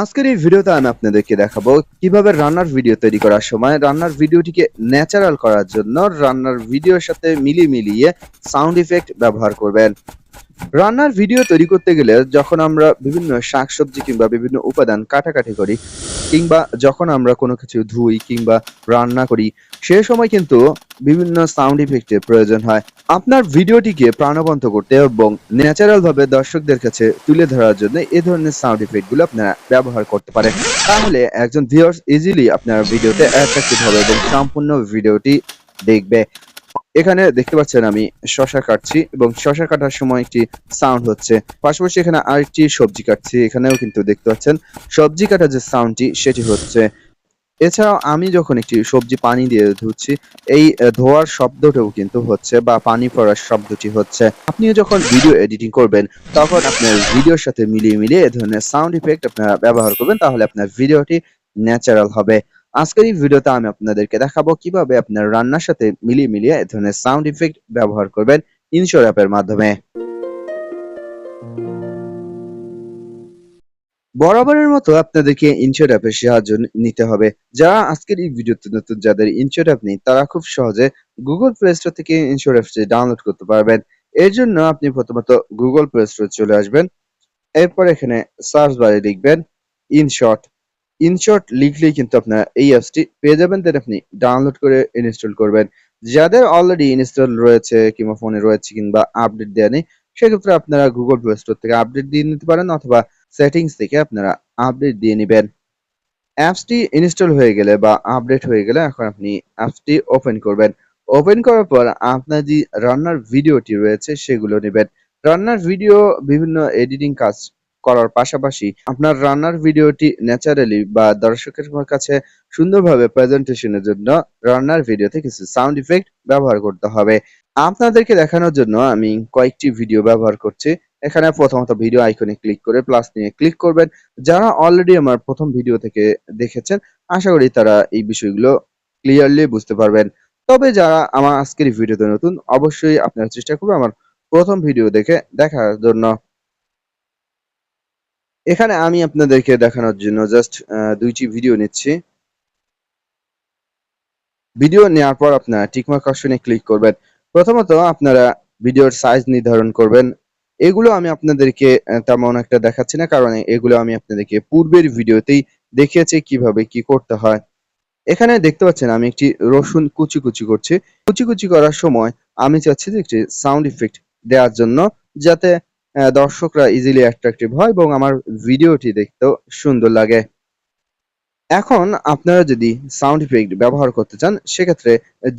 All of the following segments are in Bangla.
আজকের এই ভিডিওতে আমি আপনাদেরকে দেখাবো কীভাবে রান্নার ভিডিও তৈরি করার সময় রান্নার ভিডিওটিকে ন্যাচারাল করার জন্য রান্নার ভিডিওর সাথে মিলিয়ে মিলিয়ে সাউন্ড ইফেক্ট ব্যবহার করবেন। রান্নার ভিডিও তৈরি করতে গেলে যখন আমরা বিভিন্ন শাকসবজি কিংবা বিভিন্ন উপাদান কাটাকাটি করি, কিংবা যখন আমরা কোনো কিছু ধুই কিংবা রান্না করি, সে সময় কিন্তু বিভিন্ন সাউন্ড ইফেক্টের প্রয়োজন হয়। আপনার ভিডিওটিকে প্রাণবন্ত করতে এবং ন্যাচারাল ভাবে দর্শকদের কাছে তুলে ধরার জন্য এই ধরনের সাউন্ড ইফেক্টগুলো আপনারা ব্যবহার করতে পারেন। তাহলে একজন ভিউয়ার্স ইজিলি আপনার ভিডিওতে অ্যাট্রাক্টিভ হবে এবং সম্পূর্ণ ভিডিওটি দেখবে। এখানে দেখতে পাচ্ছেন আমি শশা কাটছি এবং শশা কাটার সময় একটি সাউন্ড হচ্ছে। পাশাপাশি এখানে আরেকটি সবজি কাটছি, এখানেও কিন্তু দেখতে পাচ্ছেন সবজি কাটার যে সাউন্ডটি সেটি হচ্ছে এছাড়াও আমি যখন একটি সবজি পানি দিয়ে ধুচ্ছি, এই ধোয়ার শব্দটাও কিন্তু হচ্ছে বা পানি পড়ার শব্দটি হচ্ছে। আপনিও যখন ভিডিও এডিটিং করবেন, তখন আপনার ভিডিওর সাথে মিলিয়ে মিলিয়ে এ ধরনের সাউন্ড ইফেক্ট আপনারা ব্যবহার করবেন, তাহলে আপনার ভিডিওটি ন্যাচারাল হবে। আজকের এই ভিডিওতে আমি আপনাদেরকে দেখাবো কীভাবে আপনার রান্নার সাথে মিলিয়ে মিলিয়ে এ ধরনের সাউন্ড ইফেক্ট ব্যবহার করবেন ইনশোর অ্যাপের মাধ্যমে। বরাবরের মতো আপনাদেরকে ইনশোর অ্যাপের সাহায্য নিতে হবে। যারা আজকের এই ভিডিওতে নতুন, যাদের ইনশোর অ্যাপ নেই, তারা খুব সহজে গুগল প্লে স্টোর থেকে ইনশোর অ্যাপটি ডাউনলোড করতে পারবেন। এর জন্য আপনি প্রথমত গুগল প্লে স্টোর চলে আসবেন। এরপর এখানে সার্চ বারে লিখবেন ইনশট ইনশট লিখলেই কিন্তু আপনারা এই অ্যাপসটি পেয়ে যাবেন। দেন আপনি ডাউনলোড করে ইনস্টল করবেন। যাদের অলরেডি ইনস্টল রয়েছে, কিংবা ফোনে রয়েছে, কিংবা আপডেট দেওয়া নেই, সেক্ষেত্রে আপনারা গুগল প্লে স্টোর থেকে আপডেট দিয়ে নিতে পারেন, অথবা সেটিংস থেকে আপনারা আপডেট দিয়ে নেবেন। অ্যাপসটি ইনস্টল হয়ে গেলে বা আপডেট হয়ে গেলে এখন আপনি অ্যাপসটি ওপেন করবেন। ওপেন করার পর আপনার যে রান্নার ভিডিওটি রয়েছে, সেগুলো নেবেন। রান্নার ভিডিও বিভিন্ন এডিটিং কাজ করার পাশাপাশি আপনার রান্নার ভিডিওটি ন্যাচারালি বা দর্শকের কাছে সুন্দরভাবে প্রেজেন্টেশনের জন্য রান্নার ভিডিওতে কিছু সাউন্ড ইফেক্ট ব্যবহার করতে হবে। আপনাদেরকে দেখানোর জন্য আমি কয়েকটি ভিডিও ব্যবহার করছি। এখানে প্রথমত ভিডিও আইকনে ক্লিক করে প্লাস নিয়ে ক্লিক করবেন। যারা অলরেডি আমার প্রথম ভিডিও থেকে দেখেছেন, আশা করি তারা এই বিষয়গুলো ক্লিয়ারলি বুঝতে পারবেন। তবে যারা আমার আজকের ভিডিওতে নতুন, অবশ্যই আপনারা চেষ্টা করবেন আমার প্রথম ভিডিও দেখে দেখার জন্য। এখানে আমি আপনাদেরকে দেখানোর জন্য জাস্ট দুইটি ভিডিও নিচ্ছি। ভিডিও নেওয়ার পর আপনারা টিকমার্ক অপশনে ক্লিক করবেন। প্রথমত আপনারা ভিডিওর সাইজ নির্ধারণ করবেন। এগুলো আমি আপনাদেরকে তেমন একটা দেখাচ্ছি না, কারণ এগুলো আমি আপনাদেরকে পূর্বের ভিডিওতেই দেখিয়েছি কীভাবে কি করতে হয়। এখানে দেখতে পাচ্ছেন আমি একটি রসুন কুচি কুচি করছি। কুচি কুচি করার সময় আমি চাচ্ছি যে একটি সাউন্ড ইফেক্ট দেওয়ার জন্য, যাতে দর্শকরা ইজিলি অ্যাট্রাকটিভ হয় এবং আমার ভিডিওটি দেখতেও সুন্দর লাগে। এখন আপনারা যদি সাউন্ড ইফেক্ট ব্যবহার করতে চান, সেক্ষেত্রে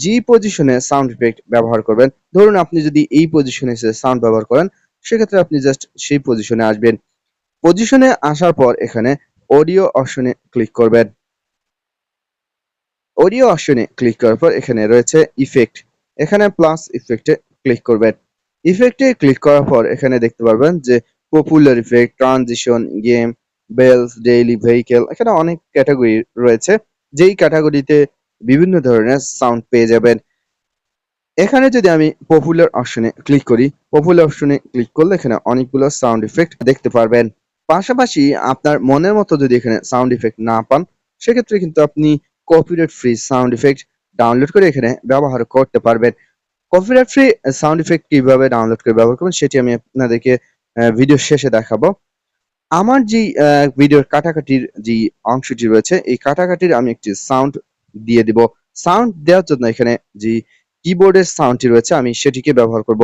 জি পজিশনে সাউন্ড ইফেক্ট ব্যবহার করবেন। ধরুন আপনি যদি এই পজিশনে এসে সাউন্ড ব্যবহার করেন, সেক্ষেত্রে আপনি জাস্ট সেই পজিশনে আসবেন। পজিশনে আসার পর এখানে অডিও অপশনে ক্লিক করবেন। অডিও অপশনে ক্লিক করার পর এখানে রয়েছে ইফেক্ট এখানে প্লাস ইফেক্টে ক্লিক করবেন। ইফেক্টে ক্লিক করার পর এখানে দেখতে পারবেন যে popular effect transition game bells daily vehicle এখানে অনেক ক্যাটাগরি রয়েছে। যেই ক্যাটাগরিতে বিভিন্ন ধরনের সাউন্ড পেয়ে যাবেন। এখানে যদি আমি পপুলার অপশনে ক্লিক করি পপুলার অপশনে ক্লিক করলে এখানে অনেকগুলো সাউন্ড ইফেক্ট দেখতে পারবেন। পাশাপাশি আপনার মনের মতো যদি এখানে সাউন্ড ইফেক্ট না পান, সেক্ষেত্রে কিন্তু আপনি copyright free sound effect download করে এখানে ব্যবহার করতে পারবেন। কপিরাইট ফ্রি সাউন্ড ইফেক্ট কীভাবে ডাউনলোড করে ব্যবহার করবেন সেটি আমি আপনাদেরকে ভিডিও শেষে দেখাবো। আমার যে ভিডিওর কাটাকাটির যে অংশটি রয়েছে, এই কাটাকাটির আমি একটি সাউন্ড দিয়ে দিব। সাউন্ড দেওয়ার জন্য এখানে যে কিবোর্ডের সাউন্ডটি রয়েছে, আমি সেটিকে ব্যবহার করব।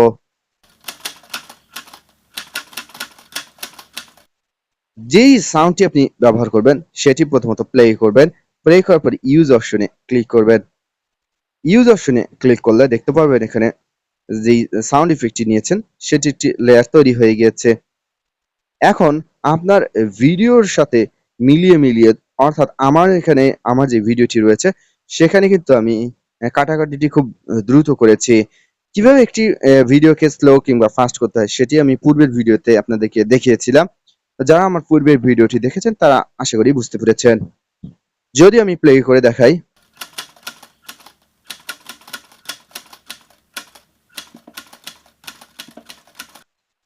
যেই সাউন্ডটি আপনি ব্যবহার করবেন, সেটি প্রথমত প্লে করবেন। প্লে করার পর ইউজ অপশনে ক্লিক করবেন। ইউজ অপশনে ক্লিক করলে দেখতে পারবেন এখানে যে সাউন্ড ইফেক্টটি নিয়েছেন, সেটি একটি লেয়ার তৈরি হয়ে গিয়েছে। এখন আপনার ভিডিওর সাথে মিলিয়ে মিলিয়ে, অর্থাৎ আমার এখানে আমার যে ভিডিওটি রয়েছে, সেখানে কিন্তু আমি কাটাকাটিটি খুব দ্রুত করেছি। কীভাবে একটি ভিডিওকে স্লো কিংবা ফাস্ট করতে হয়, সেটি আমি পূর্বের ভিডিওতে আপনাদেরকে দেখিয়েছিলাম। যারা আমার পূর্বের ভিডিওটি দেখেছেন, তারা আশা করি বুঝতে পেরেছেন। যদি আমি প্লে করে দেখাই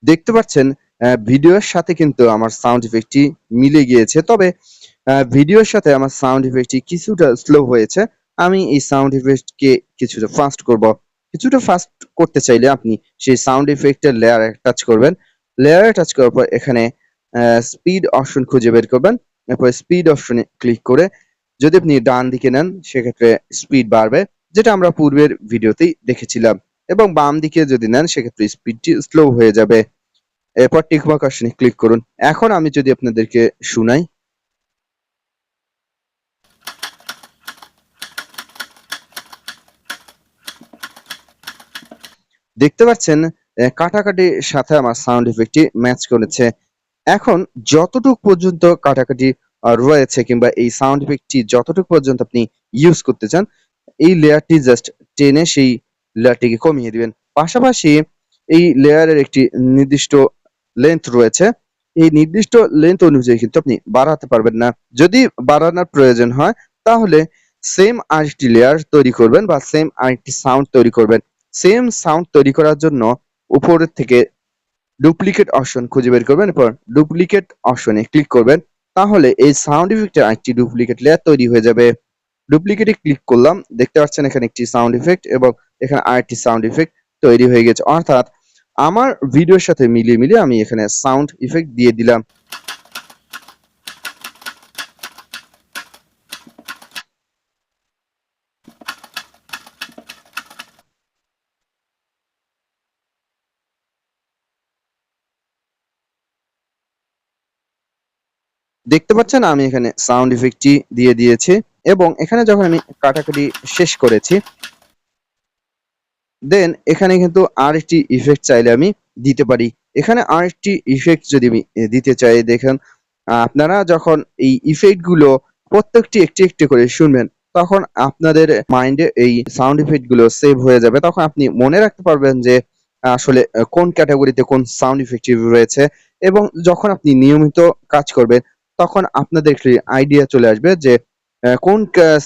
দেখতে পাচ্ছেন ভিডিওর সাথে কিন্তু আমার সাউন্ড ইফেক্টটি মিলে গিয়েছে। তবে ভিডিওর সাথে আমার সাউন্ড ইফেক্টটি কিছুটা স্লো হয়েছে। আমি এই সাউন্ড ইফেক্টকে কিছুটা ফাস্ট করব। কিছুটা ফাস্ট করতে চাইলে আপনি সেই সাউন্ড ইফেক্টের লেয়ারে টাচ করবেন। লেয়ারে টাচ করার পর এখানে স্পিড অপশন খুঁজে বের করবেন। এরপর স্পিড অপশনে ক্লিক করে যদি আপনি ডান দিকে নেন, সেক্ষেত্রে স্পিড বাড়বে, যেটা আমরা পূর্বের ভিডিওতেই দেখেছিলাম। এবং বাম দিকে যদি নেন, সেক্ষেত্রে স্পিডটি স্লো হয়ে যাবে। এরপর টিকমার্ক অপশনে ক্লিক করুন। এখন আমি যদি আপনাদেরকে শুনাই। দেখতে পাচ্ছেন কাটাকাটির সাথে আমার সাউন্ড ইফেক্টটি ম্যাচ করেছে। এখন যতটুকু পর্যন্ত কাটাকাটি রয়েছে কিংবা এই সাউন্ড ইফেক্টটি যতটুকু পর্যন্ত আপনি ইউজ করতে চান, এই লেয়ারটি জাস্ট টেনে সেই লেয়ারটিকে কমিয়ে দিবেন। পাশাপাশি এই লেয়ারের একটি নির্দিষ্ট লেন্থ রয়েছে। এই নির্দিষ্ট লেন্থ অনুযায়ী কিন্তু আপনি বাড়াতে পারবেন না। যদি বাড়ানোর প্রয়োজন হয়, তাহলে সেম আরেকটি লেয়ার তৈরি করবেন বা সেম আরেকটি সাউন্ড তৈরি করবেন। সেম সাউন্ড তৈরি করার জন্য উপরের থেকে ডুপ্লিকেট অপশন খুঁজে বের করবেন এরপর ডুপ্লিকেট অপশনে ক্লিক করবেন। তাহলে এই সাউন্ড ইফেক্টের আরেকটি ডুপ্লিকেট লেয়ার তৈরি হয়ে যাবে। ডুপ্লিকেটে ক্লিক করলাম, দেখতে পাচ্ছেন এখানে একটি সাউন্ড ইফেক্ট এবং এখানে আরেকটি সাউন্ড ইফেক্ট তৈরি হয়ে গেছে। অর্থাৎ আমার ভিডিওর সাথে মিলিয়ে মিলিয়ে আমি এখানে সাউন্ড ইফেক্ট দিয়ে দিলাম। দেখতে পাচ্ছেন আমি এখানে সাউন্ড ইফেক্টটি দিয়ে দিয়েছি এবং এখানে যখন আমি কাটাকাটি শেষ করেছি দেন এখানে কিন্তু আরেকটি ইফেক্ট চাইলে আমি দিতে পারি। এখানে আরেকটি ইফেক্ট যদি আমি দিতে চাই, দেখেন, আপনারা যখন এই ইফেক্টগুলো প্রত্যেকটি একটি একটি করে শুনবেন, তখন আপনাদের মাইন্ডে এই সাউন্ড ইফেক্টগুলো সেভ হয়ে যাবে। তখন আপনি মনে রাখতে পারবেন যে, আসলে কোন ক্যাটাগরিতে কোন সাউন্ড ইফেক্ট রয়েছে এবং যখন আপনি নিয়মিত কাজ করবেন, তখন আপনাদের একটি আইডিয়া চলে আসবে যে কোন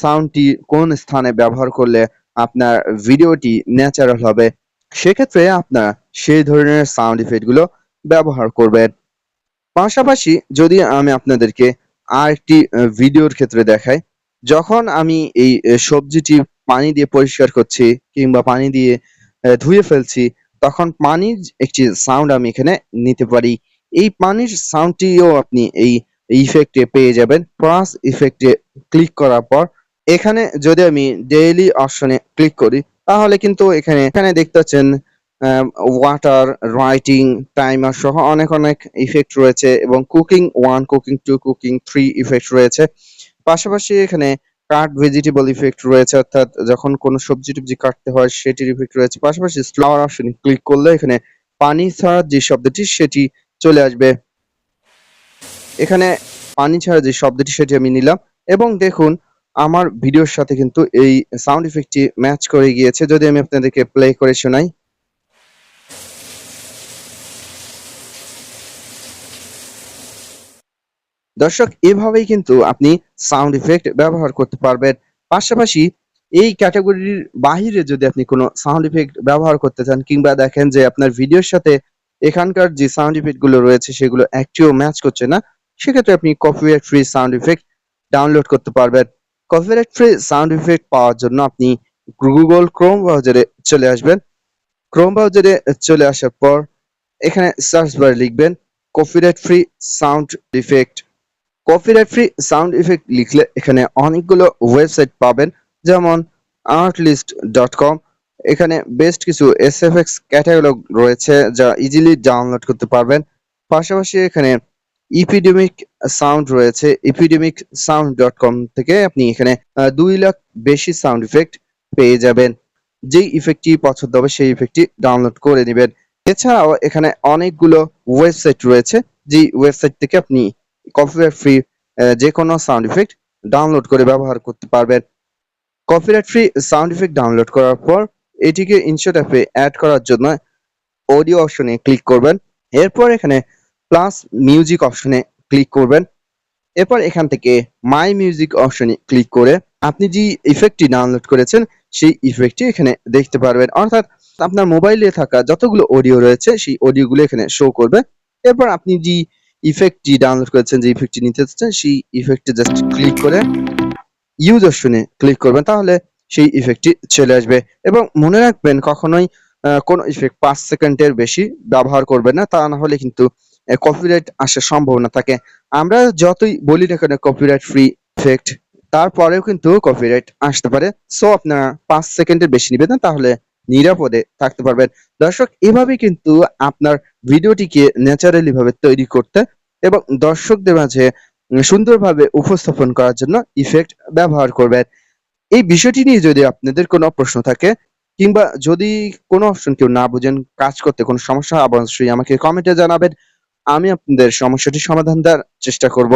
সাউন্ডটি কোন স্থানে ব্যবহার করলে আপনার ভিডিওটি ন্যাচারাল হবে সেক্ষেত্রে আপনারা সেই ধরনের সাউন্ড ইফেক্টগুলো ব্যবহার করবেন। পাশাপাশি যদি আমি আপনাদেরকে আরেকটি আহ, ভিডিওর ক্ষেত্রে দেখাই যখন আমি এই সবজিটি পানি দিয়ে পরিষ্কার করছি কিংবা পানি দিয়ে ধুয়ে ফেলছি তখন পানির একটি সাউন্ড আমি এখানে নিতে পারি। এই পানির সাউন্ডটিও আপনি এই ইফেক্টে পেয়ে যাবেন। প্লাস ইফেক্টে ক্লিক করার পর এখানে যদি আমি ডেইলি অপশনে ক্লিক করি, তাহলে কিন্তু এখানে এখানে দেখতে পাচ্ছেন ওয়াটার রাইটিং টাইমার সহ অনেক অনেক ইফেক্ট রয়েছে এবং cooking one cooking two cooking three effect রয়েছে। পাশাপাশি এখানে কাট ভেজিটেবল ইফেক্ট রয়েছে, অর্থাৎ যখন কোনো সবজি টবজি কাটতে হয়, সেটির ইফেক্ট রয়েছে। পাশাপাশি ফ্লাওয়ার অপশনে ক্লিক করলে এখানে পানি ছাড়ার যে শব্দটি, সেটি চলে আসবে। এখানে পানি ছাড়া যে শব্দটি, সেটি আমি নিলাম। এবং দেখুন আমার ভিডিওর সাথে কিন্তু এই সাউন্ড ইফেক্টটি ম্যাচ করে গিয়েছে। যদি আমি আপনাদেরকে প্লে করে শোনাই। দর্শক, এভাবেই কিন্তু আপনি সাউন্ড ইফেক্ট ব্যবহার করতে পারবেন। পাশাপাশি এই ক্যাটাগরির বাহিরে যদি আপনি কোনো সাউন্ড ইফেক্ট ব্যবহার করতে চান, কিংবা দেখেন যে আপনার ভিডিওর সাথে এখানকার যে সাউন্ড ইফেক্টগুলো রয়েছে, সেগুলো একটিও ম্যাচ করছে না, সেক্ষেত্রে আপনি copyright free sound effect download করতে পারবেন। কপিরাইট ফ্রি সাউন্ড ইফেক্ট পাওয়ার জন্য আপনি গুগল ক্রোম ব্রাউজারে চলে আসবেন। ক্রোম ব্রাউজারে চলে আসার পর এখানে সার্চ বারে লিখবেন copyright free sound effect copyright free sound effect লিখলে এখানে অনেকগুলো ওয়েবসাইট পাবেন, যেমন আর্টলিস্ট ডট কম এখানে বেস্ট কিছু এসএফএক্স ক্যাটালগ রয়েছে, যা ইজিলি ডাউনলোড করতে পারবেন। পাশাপাশি এখানে ইপিডেমিক সাউন্ড রয়েছে ইপিডেমিক সাউন্ড ডট কম থেকে আপনি এখানে দুই লাখ বেশি সাউন্ড ইফেক্ট পেয়ে যাবেন। যেই ইফেক্টটি পছন্দ হবে, সেই ইফেক্টটি ডাউনলোড করে নেবেন। এছাড়াও এখানে অনেকগুলো ওয়েবসাইট রয়েছে যে ওয়েবসাইট থেকে আপনি কপিরাইট ফ্রি যে কোনো সাউন্ড ইফেক্ট ডাউনলোড করে ব্যবহার করতে পারবেন। Copyright free sound effect download করার পর এটিকে ইনশট অ্যাপে অ্যাড করার জন্য অডিও অপশনে ক্লিক করবেন। এরপর এখানে প্লাস মিউজিক অপশনে ক্লিক করবেন। এরপর এখান থেকে মাই মিউজিক অপশনে ক্লিক করে আপনি যে ইফেক্টটি ডাউনলোড করেছেন, সেই ইফেক্টটি এখানে দেখতে পারবেন। অর্থাৎ আপনার মোবাইলে থাকা যতগুলো অডিও রয়েছে, সেই অডিওগুলো এখানে শো করবে। এরপর আপনি যে ইফেক্টটি ডাউনলোড করেছেন, যে ইফেক্টটি নিতে চাচ্ছেন, সেই ইফেক্টে জাস্ট ক্লিক করে ইউজ অপশনে ক্লিক করবেন, তাহলে সেই ইফেক্টটি চলে আসবে। এবং মনে রাখবেন, কখনোই কোনো ইফেক্ট পাঁচ সেকেন্ডের বেশি ব্যবহার করবেন না, তা না হলে কিন্তু কপিরাইট আসার সম্ভাবনা থাকে। আমরা যতই বলি না কেন কপিরাইট ফ্রি ইফেক্ট তারপরেও কিন্তু কপিরাইট আসতে পারে। সো আপনারা পাঁচ সেকেন্ডের বেশি নেবেন না, তাহলে নিরাপদে থাকতে পারবেন। দর্শক এভাবে কিন্তু আপনার ভিডিওটিকে ন্যাচারালি ভাবে তৈরি করতে এবং দর্শকদের মাঝে সুন্দরভাবে উপস্থাপন করার জন্য ইফেক্ট ব্যবহার করবেন। এই বিষয়টি নিয়ে যদি আপনাদের কোনো প্রশ্ন থাকে, কিংবা যদি কোনো অপশন কেউ না বুঝেন, কাজ করতে কোনো সমস্যা অবশ্যই আমাকে কমেন্টে জানাবেন। আমি আপনাদের সমস্যাটি সমাধান দেওয়ার চেষ্টা করব।